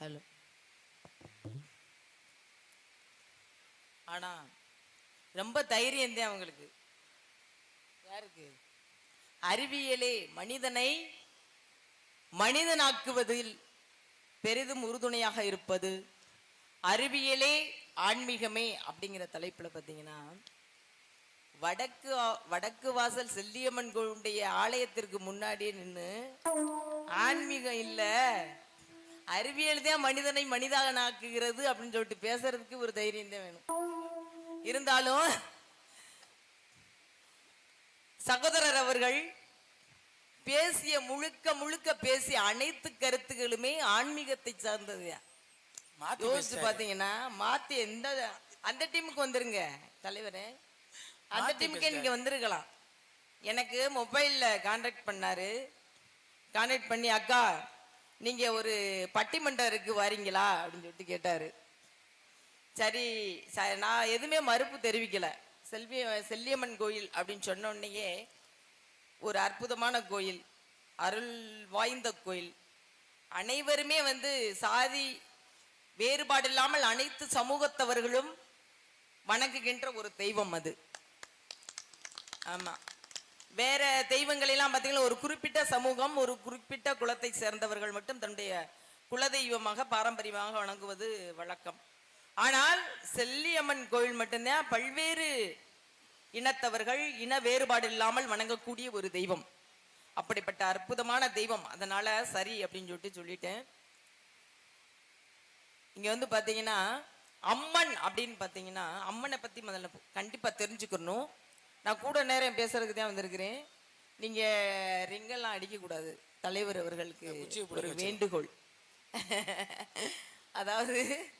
Hello. ஆனா ரொம்ப தைரியம் தான் அவங்களுக்கு. யாருக்கு? அறிவியலே மனிதனை மனிதனாக்குவதில் பெரிதும் உறுதுணையாக இருப்பது அறிவியலே ஆன்மீகமே அப்படிங்கிற தலைப்புல பார்த்தீங்கன்னா வடக்கு வடக்கு வாசல் செல்லியம்மன் கோளுடைய ஆலயத்திற்கு முன்னாடியே நின்று ஆன்மீகம் இல்ல. அறிவியல் தான் மனிதனை மனிதனாக்குகிறது அப்படின்னு சொல்லிட்டு பேசுறதுக்கு ஒரு தைரியம் தான் வேணும். இருந்தாலும் சகோதரர் அவர்கள் பேசிய முழுக்க முழுக்க பேசிய அனைத்து கருத்துகளுமே ஆன்மீகத்தை சார்ந்தது. யோசிச்சு. பாத்தீங்கன்னா மாத்தி எந்த அந்த டீமுக்கு வந்துருங்க தலைவரே. அந்த டீமுக்கே நீங்க வந்திருக்கலாம். எனக்கு மொபைல்ல கான்டாக்ட் பண்ணாரு. கான்டாக்ட் பண்ணி அக்கா நீங்க ஒரு பட்டிமன்றருக்கு வாரீங்களா? அப்படின்னு சொல்லிட்டு கேட்டாரு. சரி ச- நான் எதுவுமே மறுப்பு தெரிவிக்கல. செல்வி செல்லியம்மன் கோயில் அப்படின்னு சொன்ன உடனேயே ஒரு அற்புதமான கோயில் அருள் வாய்ந்த கோயில். அனைவருமே வந்து சாதி வேறுபாடு இல்லாமல் அனைத்து சமூகத்தவர்களும் வணங்குகின்ற ஒரு தெய்வம் அது. ஆமாம் வேற தெய்வங்களெல்லாம் பார்த்தீங்கன்னா ஒரு குறிப்பிட்ட சமூகம் ஒரு குறிப்பிட்ட குலத்தை சேர்ந்தவர்கள் மட்டும் தன்னுடைய குலதெய்வமாக பாரம்பரியமாக வணங்குவது வழக்கம். ஆனால் செல்லியம்மன் கோயில் மட்டும்தான் பல்வேறு இனத்தவர்கள் இன வேறுபாடு இல்லாமல் வணங்கக்கூடிய ஒரு தெய்வம். அப்படிப்பட்ட அற்புதமான தெய்வம். அதனால சரி அப்படின்னு சொல்லிட்டு சொல்லிட்டேன். இங்க வந்து பாத்தீங்கன்னா அம்மன் அப்படின்னு பாத்தீங்கன்னா அம்மனை பத்தி முதல்ல கண்டிப்பா தெரிஞ்சுக்கணும். நான் கூட நேரம் பேசுறதுக்கு தான் வந்திருக்கிறேன். நீங்க ரிங்கெல்லாம் அடிக்க கூடாது தலைவர் அவர்களுக்கு ஒரு. வேண்டுகோள். அதாவது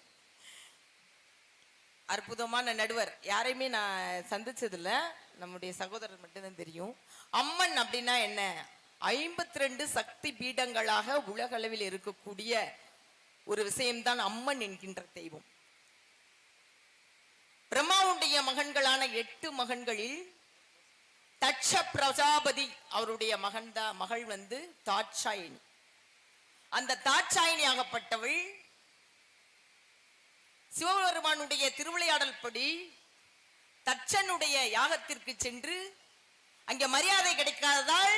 அற்புதமான நடுவர். யாரையுமே நான் சந்திச்சதில்ல. நம்முடைய சகோதரர் மட்டும்தான் தெரியும். அம்மன் அப்படின்னா என்ன? ஐம்பத்தி ரெண்டு சக்தி பீடங்களாக உலகளவில் இருக்கக்கூடிய ஒரு விஷயம்தான் அம்மன் என்கின்ற தெய்வம். பிரம்மாவுடைய மகன்களான எட்டு மகன்களில் தட்ச பிரஜாபதி அவருடைய மகன் மகள் வந்து தாட்சாயினி. அந்த தாட்சாயினி ஆகப்பட்டவள் சிவபெருமானுடைய திருவிளையாடல் படி தட்சனுடைய யாகத்திற்கு சென்று அங்கே மரியாதை கிடைக்காததால்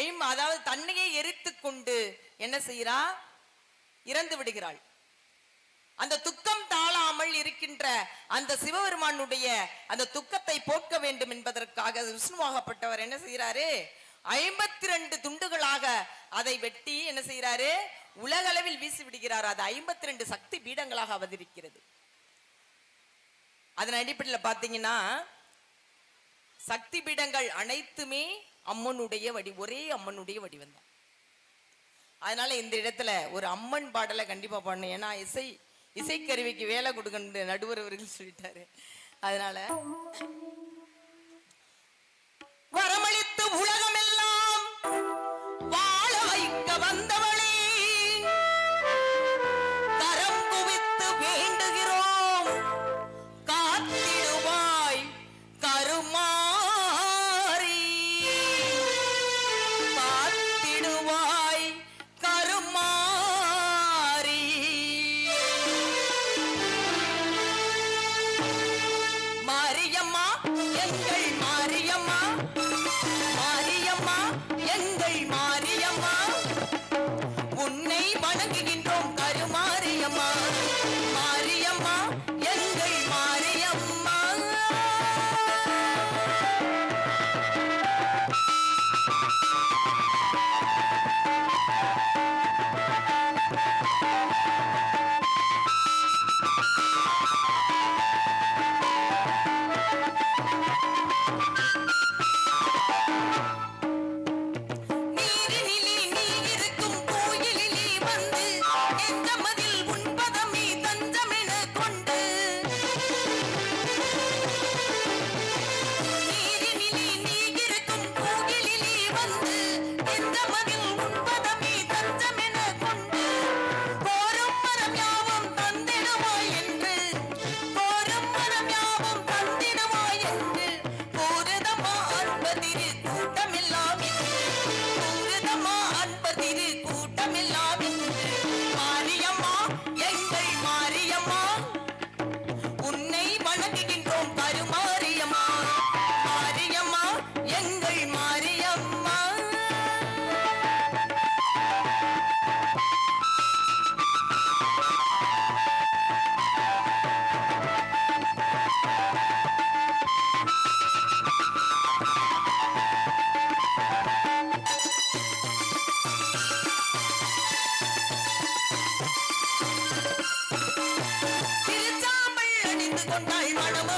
ஐம் அதாவது தன்னையே எரித்து கொண்டு என்ன செய்கிறா? இறந்து விடுகிறாள். அந்த துக்கம் தாழாமல் இருக்கின்ற அந்த சிவபெருமானுடைய அந்த துக்கத்தை போக்க வேண்டும் என்பதற்காக விஷ்ணுவாகப்பட்டவர் என்ன செய்கிறாரு? ஐம்பத்தி ரெண்டு துண்டுகளாக அதை வெட்டி என்ன செய்கிறாரு? உலகளவில் வீசி விடுகிறார். அது ஐம்பத்தி ரெண்டு சக்தி பீடங்களாக அவதரிக்கிறது. அதன் அடிப்படையில் பார்த்தீங்கன்னா சக்தி பீடங்கள் அனைத்துமே அம்மனுடைய வடி ஒரே அம்மனுடைய வடிவம் தான் அதனால இந்த இடத்துல ஒரு அம்மன் பாடலை கண்டிப்பா பாடணும். ஏன்னா இசை இசைக்கருவிக்கு வேலை கொடுக்கணும் நடுவர் அவர்கள் சொல்லிட்டாரு. அதனால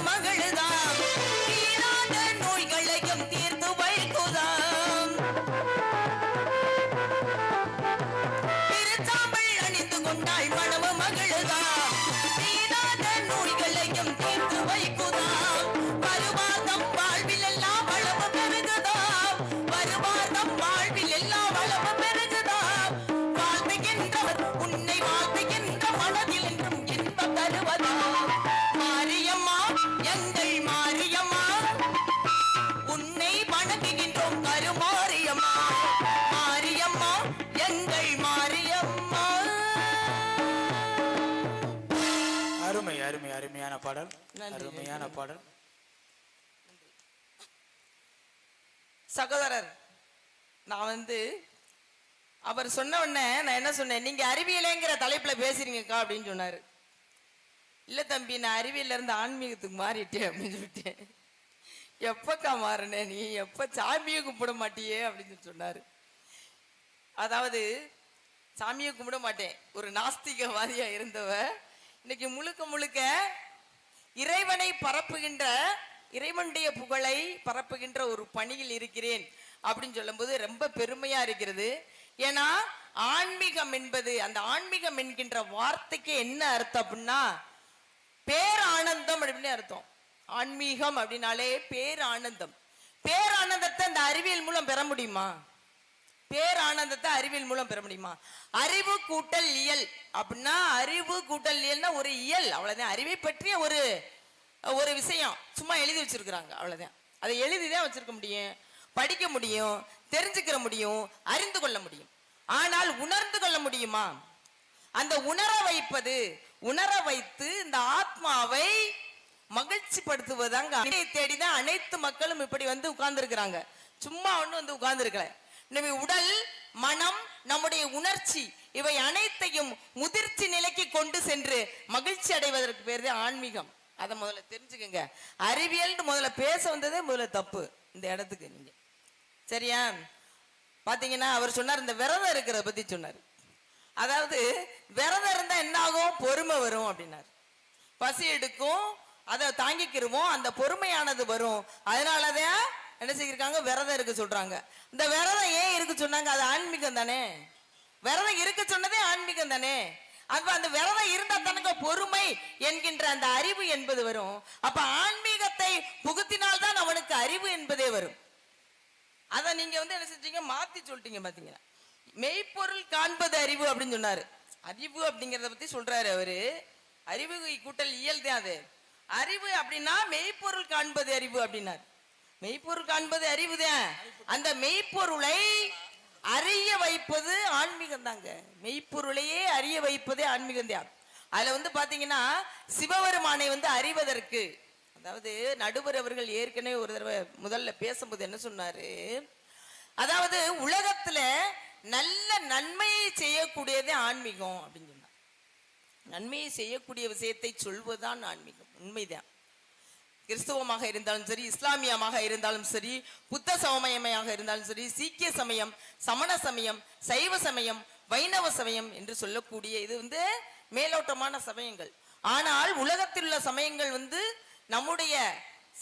மன அருமையான பாடல். சகோதரர் நான் வந்து அவர் சொன்ன உடனே நான் என்ன சொன்னேன்? நீங்க அறிவியலேங்கிற தலைப்புல பேசுறீங்கக்கா அப்படின்னு சொன்னாரு. இல்ல தம்பி நான் அறிவியல்ல இருந்து ஆன்மீகத்துக்கு மாறிட்டேன் அப்படின்னு சொல்லிட்டேன். எப்பக்கா மாறின நீ? எப்ப சாமியை கும்பிட மாட்டியே அப்படின்னு சொன்னாரு. அதாவது சாமியை கும்பிட மாட்டேன். ஒரு நாஸ்திகவாதியா இருந்தவ இன்னைக்கு முழுக்க முழுக்க இறைவனை பரப்புகின்ற இறைவனுடைய புகழை பரப்புகின்ற ஒரு பணியில் இருக்கிறேன் அப்படின்னு சொல்லும்போது ரொம்ப பெருமையா இருக்கிறது. ஏன்னா ஆன்மீகம் என்பது அந்த ஆன்மீகம் என்கின்ற வார்த்தைக்கு என்ன அர்த்தம் அப்படின்னா பேரானந்தம் அப்படின்னு அர்த்தம். ஆன்மீகம் அப்படின்னாலே பேரானந்தம். பேரானந்தத்தை அந்த அறிவியல் மூலம் பெற முடியுமா? பேரானந்தத்தை அறிவியல் மூலம் பெற முடியுமா? அறிவு கூட்டல் இயல். அப்படின்னா அறிவு கூட்டல் இயல்னா ஒரு இயல். அவ்வளவுதான். அறிவை பற்றிய ஒரு ஒரு விஷயம். சும்மா எழுதி வச்சிருக்கிறாங்க. அவ்வளவுதான். அதை எழுதிதான் வச்சிருக்க முடியும். படிக்க முடியும். தெரிஞ்சுக்கிற முடியும். அறிந்து கொள்ள முடியும். ஆனால் உணர்ந்து கொள்ள முடியுமா? அந்த உணர வைப்பது உணர வைத்து இந்த ஆத்மாவை மகிழ்ச்சி படுத்துவதாங்க தேடிதான் அனைத்து மக்களும் இப்படி வந்து உட்கார்ந்து சும்மா ஒண்ணு வந்து உட்கார்ந்து நம்ம உடல் மனம் நம்முடைய உணர்ச்சி இவை அனைத்தையும் முதிர்ச்சி நிலைக்கு கொண்டு சென்று மகிழ்ச்சி அடைவதற்கு பேர் தான் ஆன்மீகம். அதை முதல்ல தெரிஞ்சுக்கோங்க. அறிவியல்னு முதல்ல பேச வந்ததே முதல்ல தப்பு. இந்த இடத்துக்கு நீங்க. சரியா? பாத்தீங்கன்னா அவர் சொன்னார் இந்த விரதம் இருக்கிறத பத்தி சொன்னார். அதாவது விரதம் இருந்தா என்ன ஆகும் பொறுமை வரும் அப்படின்னாரு. பசி எடுக்கும் அதை தாங்கிக்கிருவோம் அந்த பொறுமையானது வரும். அதனாலதான் என்ன செய்யிருக்காங்க விரதம் இருக்க சொல்றாங்க. இந்த விரதம் ஏன் இருக்கு சொன்னாங்க? அது ஆன்மீகம் தானே. விரதம் இருக்க சொன்னதே ஆன்மீகம் தானே. அப்ப அந்த விரதம் இருந்தா தனக்கு பொறுமை என்கின்ற அந்த அறிவு என்பது வரும். அப்ப ஆன்மீகத்தை புகுத்தினால்தான் அவனுக்கு அறிவு என்பதே வரும். அதை நீங்க வந்து என்ன செஞ்சீங்க? மாத்தி சொல்லிட்டீங்க பாத்தீங்கன்னா மெய்ப்பொருள் காண்பது அறிவு அப்படின்னு சொன்னாரு. அறிவு அப்படிங்கிறத பத்தி சொல்றாரு அவரு. அறிவு கூட்டல் இயல் தான் அது. அறிவு அப்படின்னா மெய்ப்பொருள் காண்பது அறிவு அப்படின்னாரு. மெய்ப்பொருள் காண்பது அறிவுதான் அந்த மெய்ப்பொருளை அறிய வைப்பது ஆன்மீகம் தாங்க மெய்ப்பொருளையே அறிய வைப்பதே ஆன்மீகம் தான் அதுல வந்து பாத்தீங்கன்னா சிவபெருமானை வந்து அறிவதற்கு அதாவது நடுவர் அவர்கள் ஏற்கனவே ஒரு தடவை முதல்ல பேசும்போது என்ன சொன்னாரு? அதாவது உலகத்துல நல்ல நன்மையை செய்யக்கூடியதே ஆன்மீகம் அப்படின்னு சொன்னார். நன்மையை செய்யக்கூடிய விஷயத்தை சொல்வதுதான் ஆன்மீகம். உண்மைதான். கிறிஸ்துவமாக இருந்தாலும் சரி இஸ்லாமியமாக இருந்தாலும் சரி புத்த சமயமையாக இருந்தாலும் சரி சீக்கிய சமயம் சமண சமயம் சைவ சமயம் வைணவ சமயம் என்று சொல்லக்கூடிய இது வந்து மேலோட்டமான சமயங்கள். ஆனால் உலகத்தில் உள்ள சமயங்கள் வந்து நம்முடைய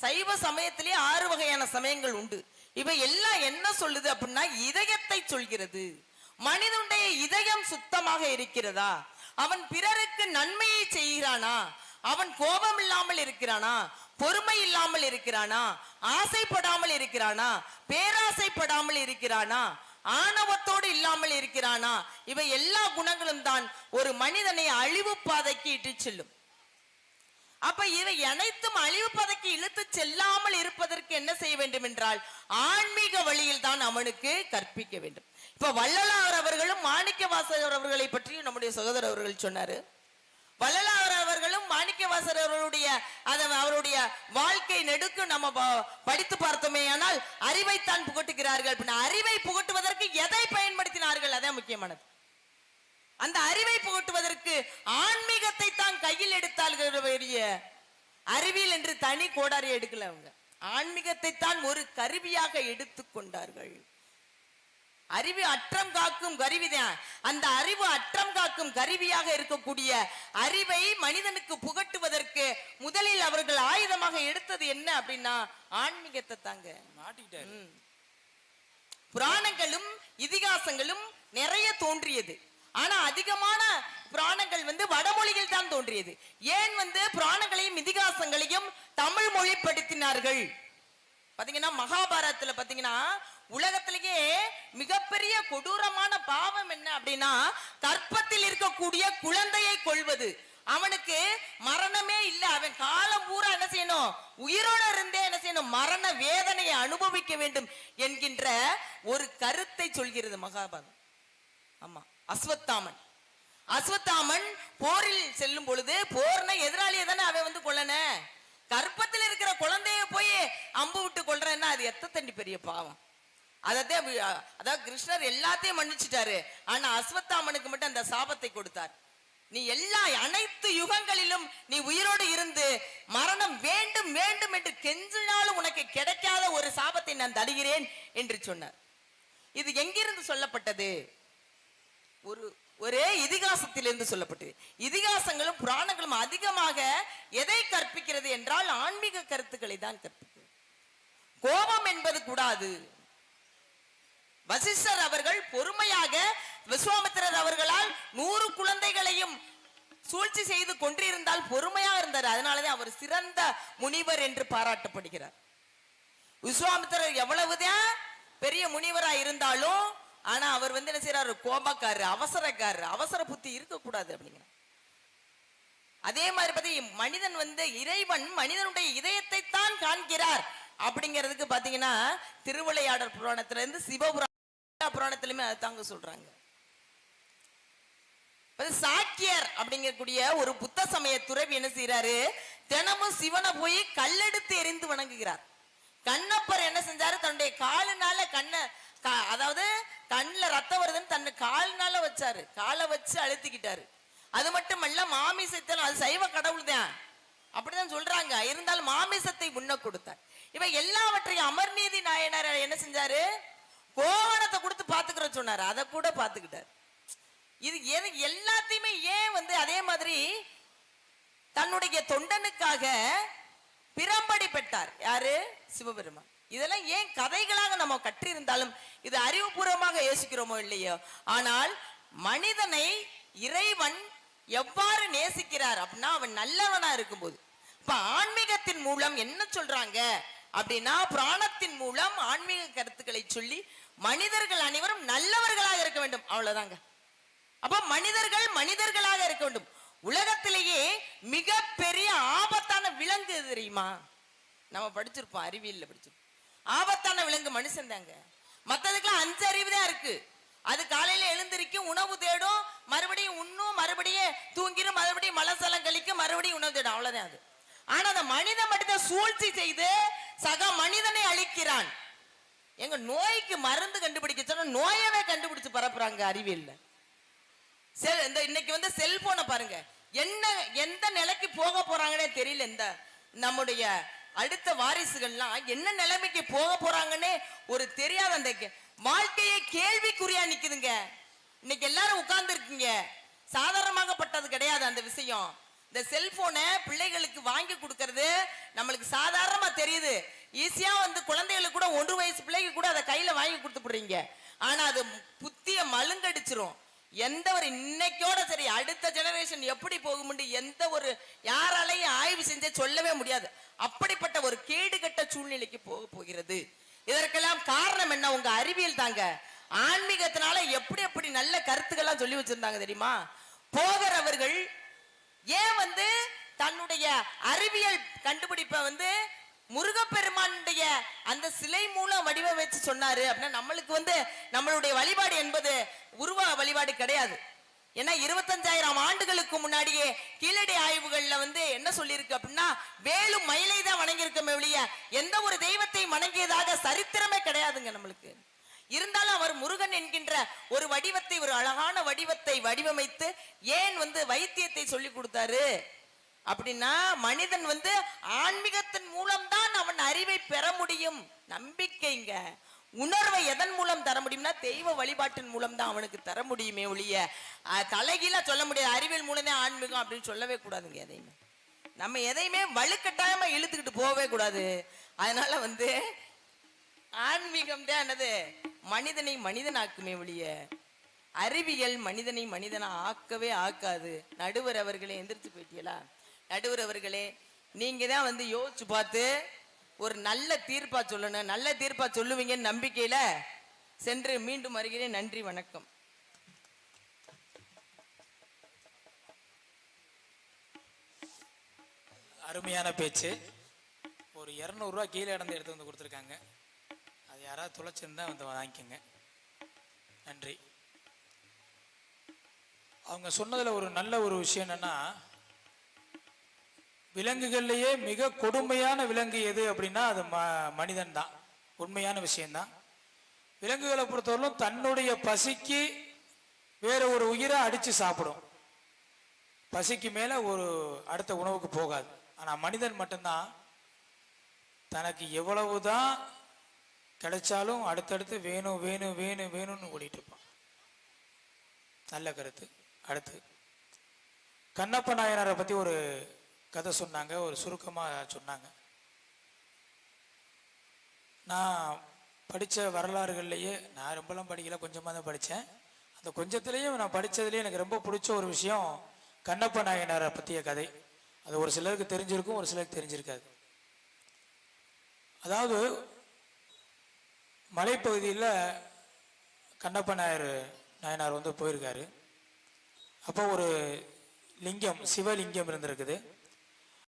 சைவ சமயத்திலே ஆறு வகையான சமயங்கள் உண்டு. இவை எல்லாம் என்ன சொல்லுது அப்படின்னா இதயத்தை சொல்கிறது. மனிதனுடைய இதயம் சுத்தமாக இருக்கிறதா? அவன் பிறருக்கு நன்மையை செய்கிறானா? அவன் கோபம் இல்லாமல் இருக்கிறானா? பொறுமை இல்லாமல் இருக்கிறானா? ஆசைப்படாமல் இருக்கிறானா? பேராசைப்படாமல் இருக்கிறானா? ஆணவத்தோடு இல்லாமல் இருக்கிறானா? இவை எல்லா குணங்களும் தான் ஒரு மனிதனை அழிவு பாதைக்கு இட்டுச் செல்லும். அப்ப இவை அனைத்தும் அழிவு பாதைக்கு இழுத்து செல்லாமல் இருப்பதற்கு என்ன செய்ய வேண்டும் என்றால் ஆன்மீக வழியில் தான் அவனுக்கு கற்பிக்க வேண்டும். இப்ப வள்ளலார் அவர்களும் மாணிக்க வாசகர் அவர்களை பற்றியும் நம்முடைய சகோதரர் அவர்கள் சொன்னாரு. வள்ளலார் அவர்களும் மாணிக்கவாசர் அவர்களுடைய அதை அவருடைய வாழ்க்கை நெடுக்கு நம்ம படித்து பார்த்தோமே ஆனால் அறிவைத்தான் புகட்டுகிறார்கள். பின்ன அறிவை புகட்டுவதற்கு எதை பயன்படுத்தினார்கள்? அதான் முக்கியமானது. அந்த அறிவை புகட்டுவதற்கு ஆன்மீகத்தை தான் கையில் எடுத்தார்கள் அறிவியல் என்று தனி கோடாரி எடுக்கல அவங்க. ஆன்மீகத்தை தான் ஒரு கருவியாக எடுத்துக்கொண்டார்கள் அறிவு அற்றம் காக்கும் கருவிதான். அந்த அறிவு அற்றம் காக்கும் கருவியாக இருக்கக்கூடிய அறிவை மனிதனுக்கு புகட்டுவதற்கு முதலில் அவர்கள் ஆயுதமாக எடுத்தது என்ன அப்படின்னா ஆன்மீகத்தை தாங்க. புராணங்களும் இதிகாசங்களும் நிறைய தோன்றியது. ஆனா அதிகமான புராணங்கள் வந்து வடமொழியில் தான் தோன்றியது. ஏன் வந்து புராணங்களையும் இதிகாசங்களையும் தமிழ் மொழிப்படுத்தினார்கள்? பாத்தீங்கன்னா மகாபாரதத்துல பாத்தீங்கன்னா உலகத்திலேயே மிகப்பெரிய கொடூரமான பாவம் என்ன அப்படின்னா கற்பத்தில் இருக்கக்கூடிய குழந்தையை கொள்வது அவனுக்கு மரணமே இல்ல. அவன் காலம் பூரா என்ன செய்யணும்? உயிரோட இருந்தே என்ன செய்யணும்? மரண வேதனையை அனுபவிக்க வேண்டும் என்கின்ற ஒரு கருத்தை சொல்கிறது மகாபாரதம். ஆமா அஸ்வத்தாமன். அஸ்வத்தாமன் போரில் செல்லும் பொழுது போர்னா எதிராளியை தானே அவன் வந்து கொல்லன? கற்பத்தில் இருக்கிற குழந்தைய போய் அம்பு விட்டு கொள்றேன்னா அது எத்த தண்டி பெரிய பாவம்? அதை அதாவது கிருஷ்ணர் எல்லாத்தையும் மன்னிச்சிட்டாரு. ஆனா அஸ்வத்தாமனுக்கு மட்டும் அந்த சாபத்தை கொடுத்தார். நீ எல்லா அனைத்து யுகங்களிலும் நீ உயிரோடு இருந்து மரணம் வேண்டும் வேண்டும் என்று கெஞ்சினாலும் உனக்கு கிடைக்காத ஒரு சாபத்தை நான் தருகிறேன் என்று சொன்னார். இது எங்கிருந்து சொல்லப்பட்டது? ஒரு ஒரே இதிகாசத்திலிருந்து சொல்லப்பட்டது. இதிகாசங்களும் புராணங்களும் அதிகமாக எதை கற்பிக்கிறது என்றால் ஆன்மீக கருத்துக்களை தான் கற்பிக்கிறது. கோபம் என்பது கூடாது. வசிஷ்டர் அவர்கள் பொறுமையாக விஸ்வாமித்திரர் அவர்களால் நூறு குழந்தைகளையும் சூழ்ச்சி செய்து கொண்டிருந்தால் பொறுமையா இருந்தார். அதனாலதான் அவர் சிறந்த முனிவர் என்று பாராட்டப்படுகிறார். விஸ்வாமித்திரர் எவ்வளவுதான் பெரிய முனிவரா இருந்தாலும் ஆனா அவர் வந்து என்ன செய்யறாரு கோபக்காரரு அவசரக்காரரு அவசர புத்தி இருக்கக்கூடாது அப்படிங்கிற அதே மாதிரி பத்தி மனிதன் வந்து இறைவன் மனிதனுடைய இதயத்தை தான் காண்கிறார் அப்படிங்கிறதுக்கு பாத்தீங்கன்னா திருவிளையாடல் புராணத்திலிருந்து சிவபுராணம் சிவபுராண புராணத்திலுமே அதுதாங்க சொல்றாங்க. சாக்கியர் அப்படிங்கக்கூடிய ஒரு புத்த சமய துறவி என்ன செய்யறாரு தினமும் சிவனை போய் கல்லெடுத்து எரிந்து வணங்குகிறார். கண்ணப்பர் என்ன செஞ்சாரு? தன்னுடைய காலுனால கண்ணை அதாவது கண்ணில் ரத்தம் வருதுன்னு தன்னை கால்னால வச்சாரு. காலை வச்சு அழுத்திக்கிட்டாரு. அது மட்டுமல்ல மாமிசத்தில் அது சைவ கடவுள் தான். அப்படிதான் சொல்றாங்க. இருந்தாலும் மாமிசத்தை உண்ண கொடுத்தார். இவ எல்லாவற்றையும் அமர்நீதி நாயனார் என்ன செஞ்சாரு? கோவணத்தை கொடுத்து பாத்துக்கிற சொன்னாரு. அதை கூட பாத்துக்கிட்டாரு இது எது எல்லாத்தையுமே ஏன் வந்து அதே மாதிரி தன்னுடைய தொண்டனுக்காக பிரம்படி பெற்றார்? யாரு? சிவபெருமான். இதெல்லாம் ஏன் கதைகளாக நம்ம கற்றிருந்தாலும் இது அறிவுபூர்வமாக யோசிக்கிறோமோ இல்லையோ? ஆனால் மனிதனை இறைவன் எவ்வாறு நேசிக்கிறார் அப்படின்னா அவன் நல்லவனா இருக்கும்போது. இப்ப ஆன்மீகத்தின் மூலம் என்ன சொல்றாங்க? அப்படின்னா பிராணத்தின் மூலம் ஆன்மீக கருத்துக்களை சொல்லி மனிதர்கள் அனைவரும் நல்லவர்களாக இருக்க வேண்டும். அவ்வளவுதாங்க. அப்ப மனிதர்கள் மனிதர்களாக இருக்க வேண்டும். உலகத்திலேயே பெரிய ஆபத்தான விலங்கு எது தெரியுமா? நம்ம படிச்சிருப்போம் அறிவியல் படிச்சிருப்போம். ஆபத்தான விலங்கு மனுஷன் தாங்க. மத்ததுக்கெல்லாம் அஞ்சு அறிவு தான் இருக்கு. அது காலையில எழுந்திருக்கும் உணவு தேடும் மறுபடியும் உண்ணும் மறுபடியும் தூங்கிடும் மறுபடியும் மலசலம் கழிக்கும் மறுபடியும் உணவு தேடும். அவ்வளவுதான் அது. ஆனா அந்த மனிதன் மட்டும் சூழ்ச்சி செய்து சக மனிதனை அழிக்கிறான். எங்க நோய்க்கு மருந்து கண்டுபிடிக்க சொன்னா நோயவே கண்டுபிடிச்சு பரப்புறாங்க அறிவியல்ல. செல் இந்த இன்னைக்கு வந்து செல்போனை பாருங்க. என்ன எந்த நிலைக்கு போக போறாங்கன்னே தெரியல. இந்த நம்முடைய அடுத்த வாரிசுகள்லாம் என்ன நிலைமைக்கு போக போறாங்கன்னே ஒரு தெரியாத அந்த கே- வாழ்க்கையே கேள்விக்குறியா நிக்குதுங்க. இன்னைக்கு எல்லாரும் உட்கார்ந்து இருக்கீங்க சாதாரணமாகப்பட்டது கிடையாது அந்த விஷயம். இந்த செல்போனை பிள்ளைகளுக்கு வாங்கி கொடுக்கறது நம்மளுக்கு சாதாரணமா தெரியுது. ஈஸியா வந்து குழந்தைகளுக்கு கூட ஒன்று வயசு பிள்ளைக்கு கூட அதை கையில வாங்கி கொடுத்துடுறீங்க ஆனா அது புத்திய மழுங்கடிச்சிரும். எந்த ஒரு இன்னைக்கோட சரி அடுத்த ஜெனரேஷன் எப்படி போகும்னு எந்த ஒரு யாராலையும் ஆய்வு செஞ்சே சொல்லவே முடியாது. அப்படிப்பட்ட ஒரு கேடுகட்ட சூழ்நிலைக்கு போக போகிறது. இதற்கெல்லாம் காரணம் என்ன? உங்க அறிவியல் தாங்க. ஆன்மீகத்தினால எப்படி எப்படி நல்ல கருத்துக்கள்லாம் சொல்லி வச்சிருந்தாங்க தெரியுமா? போகிறவர்கள் ஏன் வந்து தன்னுடைய அறிவியல் கண்டுபிடிப்பை வந்து முருகப்பெருமானுடைய அந்த சிலை மூலம் வடிவமைச்சு சொன்னாரு அப்படின்னா நம்மளுக்கு வந்து நம்மளுடைய வழிபாடு என்பது உருவ வழிபாடு கிடையாது. ஏன்னா இருபத்தஞ்சாயிரம் ஆண்டுகளுக்கு முன்னாடியே கீழடி ஆய்வுகள்ல வந்து என்ன சொல்லியிருக்கு அப்படின்னா வேலும் மயிலை தான் வணங்கியிருக்கோமே வெளிய எந்த ஒரு தெய்வத்தை வணங்கியதாக சரித்திரமே கிடையாதுங்க நம்மளுக்கு. இருந்தாலும் அவர் முருகன் என்கின்ற ஒரு வடிவத்தை ஒரு அழகான வடிவத்தை வடிவமைத்து ஏன் வந்து வைத்தியத்தை சொல்லி கொடுத்தாரு? அப்படின்னா மனிதன் வந்து ஆன்மீகத்தின் மூலம்தான் அவன் அறிவை பெற முடியும். நம்பிக்கைங்க. உணர்வை எதன் மூலம் தர முடியும்னா தெய்வ வழிபாட்டின் மூலம் தான் அவனுக்கு தர முடியுமே ஒழிய தலைகீழா சொல்ல முடியாது. அறிவியல் மூலமே ஆன்மீகம் அப்படின்னு சொல்லவே கூடாதுங்க எதையுமே. நம்ம எதையுமே வலுக்கட்டாயமா இழுத்துக்கிட்டு போகவே கூடாது. அதனால வந்து ஆன்மீகம் தான் என்னது? மனிதனை மனிதனாக்குமே ஒழிய அறிவியல் மனிதனை மனிதனா ஆக்கவே ஆக்காது. நடுவர் அவர்களை எந்திரிச்சு போயிட்டீங்களா? நடுவர் அவர்களே நீங்க தான் வந்து யோசிச்சு பார்த்து ஒரு நல்ல தீர்ப்பா சொல்லணும். நல்ல தீர்ப்பா சொல்லுவீங்கன்னு நம்பிக்கையில சென்று மீண்டும் வருகிறேன். நன்றி வணக்கம். அருமையான பேச்சு. ஒரு இரநூறுவா கீழே இடந்து எடுத்து வந்து கொடுத்துருக்காங்க. அது யாராவது துளைச்சிருந்தா வந்து வாங்கிக்கோங்க. நன்றி. அவங்க சொன்னதில் ஒரு நல்ல ஒரு விஷயம் என்னென்னா விலங்குகள்லேயே மிக கொடுமையான விலங்கு எது அப்படின்னா அது ம மனிதன் தான். உண்மையான விஷயந்தான் விலங்குகளை பொறுத்தவரையிலும் தன்னுடைய பசிக்கு வேற ஒரு உயிரை அடித்து சாப்பிடும். பசிக்கு மேலே ஒரு அடுத்த உணவுக்கு போகாது. ஆனால் மனிதன் மட்டும்தான் தனக்கு எவ்வளவுதான் கிடைச்சாலும் அடுத்தடுத்து வேணும் வேணும் வேணும் வேணும்னு ஓடிட்டு இருப்பான். நல்ல கருத்து. அடுத்து கண்ணப்ப நாயனரை பற்றி ஒரு கதை சொன்னாங்க ஒரு சுருக்கமாக சொன்னாங்க. நான் படித்த வரலாறுகள்லையே நான் ரொம்பலாம் படிக்கல கொஞ்சமாக தான் படித்தேன் அந்த கொஞ்சத்துலேயும் நான் படித்ததுலேயே எனக்கு ரொம்ப பிடிச்ச ஒரு விஷயம் கண்ணப்ப நாயனாரை பற்றிய கதை. அது ஒரு சிலருக்கு தெரிஞ்சிருக்கும் ஒரு சிலருக்கு தெரிஞ்சிருக்காது. அதாவது மலைப்பகுதியில் கண்ணப்ப நாயர் நாயனார் வந்து போயிருக்காரு. அப்போ ஒரு லிங்கம் சிவலிங்கம் இருந்திருக்குது.